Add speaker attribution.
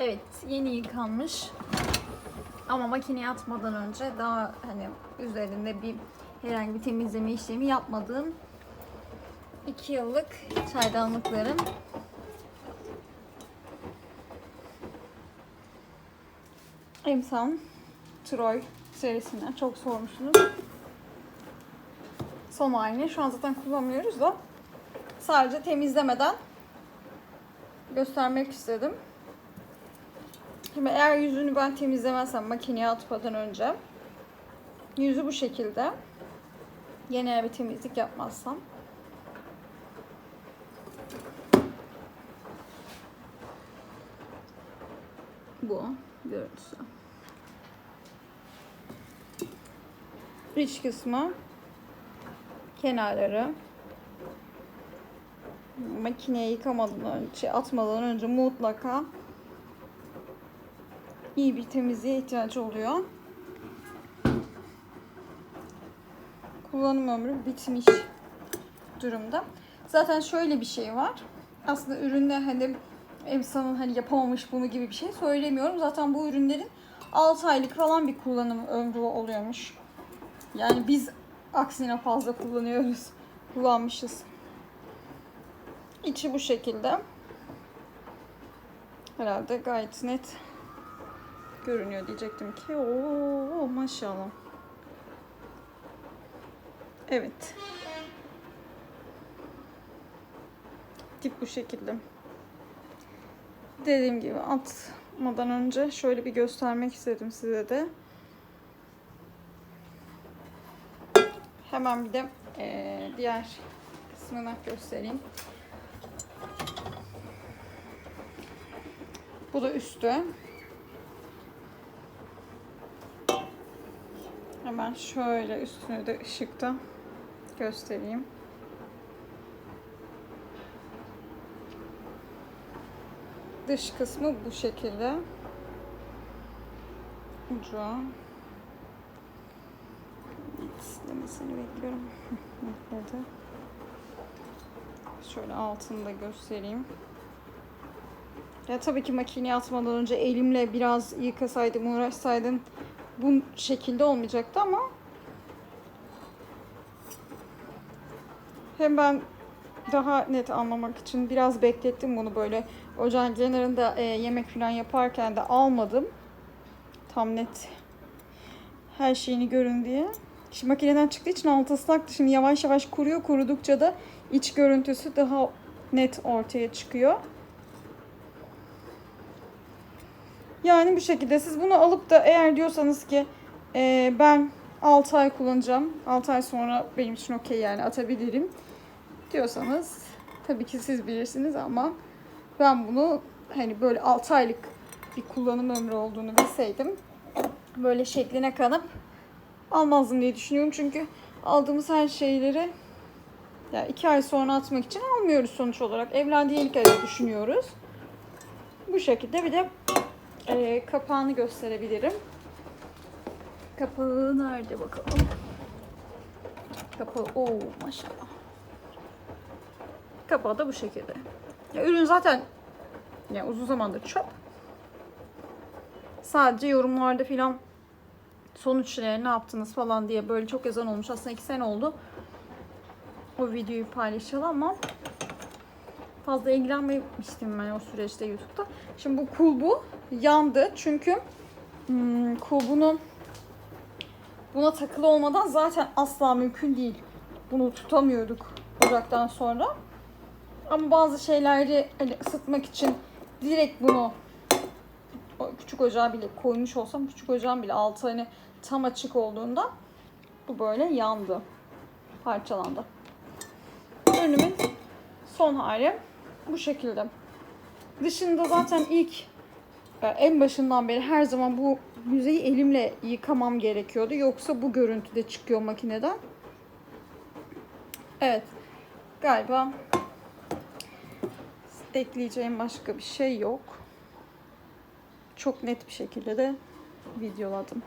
Speaker 1: Evet, yeni yıkanmış. Ama makineye atmadan önce daha hani üzerinde bir herhangi bir temizleme işlemi yapmadığım 2 yıllık çaydanlıklarım. Emsan Troy serisinden çok sormuşsunuz. Son halini şu an zaten kullanmıyoruz da sadece temizlemeden göstermek istedim. Şimdi eğer yüzünü ben temizlemezsem makineye atmadan önce yüzü bu şekilde. Genel bir temizlik yapmazsam. Bu görüntüsü. İç kısmı kenarları. Makineye yıkamadan önce atmadan önce mutlaka iyi bir temizliğe ihtiyaç oluyor. Kullanım ömrü bitmiş durumda. Zaten şöyle bir şey var. Aslında üründe hani Emsa'nın hani yapamamış bunu gibi bir şey söylemiyorum. Zaten bu ürünlerin 6 aylık falan bir kullanım ömrü oluyormuş. Yani biz aksine fazla kullanıyoruz. Kullanmışız. İçi bu şekilde. Herhalde gayet net görünüyor diyecektim ki. Oo maşallah. Evet. Tip bu şekilde. Dediğim gibi atmadan önce şöyle bir göstermek istedim size de. Hemen bir de eee, diğer kısmını göstereyim. Bu da üstü. Hemen şöyle üstünü de ışıkta göstereyim. Dış kısmı bu şekilde. Ucu. İstemesini bekliyorum. Bekledi. Şöyle altını da göstereyim. Ya tabii ki makineye atmadan önce elimle biraz yıkasaydım, uğraşsaydım bu şekilde olmayacaktı ama hem ben daha net anlamak için biraz beklettim bunu böyle ocağın kenarında e, yemek falan yaparken de almadım. Tam net her şeyini görün diye. Şimdi makineden çıktığı için altı ıslaktı. Şimdi yavaş yavaş kuruyor. Kurudukça da iç görüntüsü daha net ortaya çıkıyor. Yani bu şekilde siz bunu alıp da eğer diyorsanız ki e, ben 6 ay kullanacağım. 6 ay sonra benim için okey yani atabilirim diyorsanız tabii ki siz bilirsiniz ama ben bunu hani böyle 6 aylık bir kullanım ömrü olduğunu bilseydim böyle şekline kanıp almazdım diye düşünüyorum. Çünkü aldığımız her şeyleri ya iki ay sonra atmak için almıyoruz sonuç olarak. Evlendiği ilk ayda düşünüyoruz. Bu şekilde bir de e, kapağını gösterebilirim. Kapağı nerede bakalım. Kapağı o maşallah. Kapağı da bu şekilde. Ya, ürün zaten ya, uzun zamandır çöp. Sadece yorumlarda filan sonuç ne, ne yaptınız falan diye böyle çok yazan olmuş. Aslında iki sene oldu o videoyu paylaşalım ama fazla ilgilenmemiştim ben o süreçte YouTube'da. Şimdi bu kulbu yandı çünkü hmm, kulbunu buna takılı olmadan zaten asla mümkün değil. Bunu tutamıyorduk ocaktan sonra. Ama bazı şeyleri hani ısıtmak için direkt bunu küçük ocağa bile koymuş olsam küçük ocağın bile altı hani tam açık olduğunda bu böyle yandı. Parçalandı. Ürünümün son hali bu şekilde. Dışında zaten ilk e, en başından beri her zaman bu yüzeyi elimle yıkamam gerekiyordu. Yoksa bu görüntüde çıkıyor makineden. Evet. Galiba ekleyeceğim başka bir şey yok. Çok net bir şekilde de videoladım.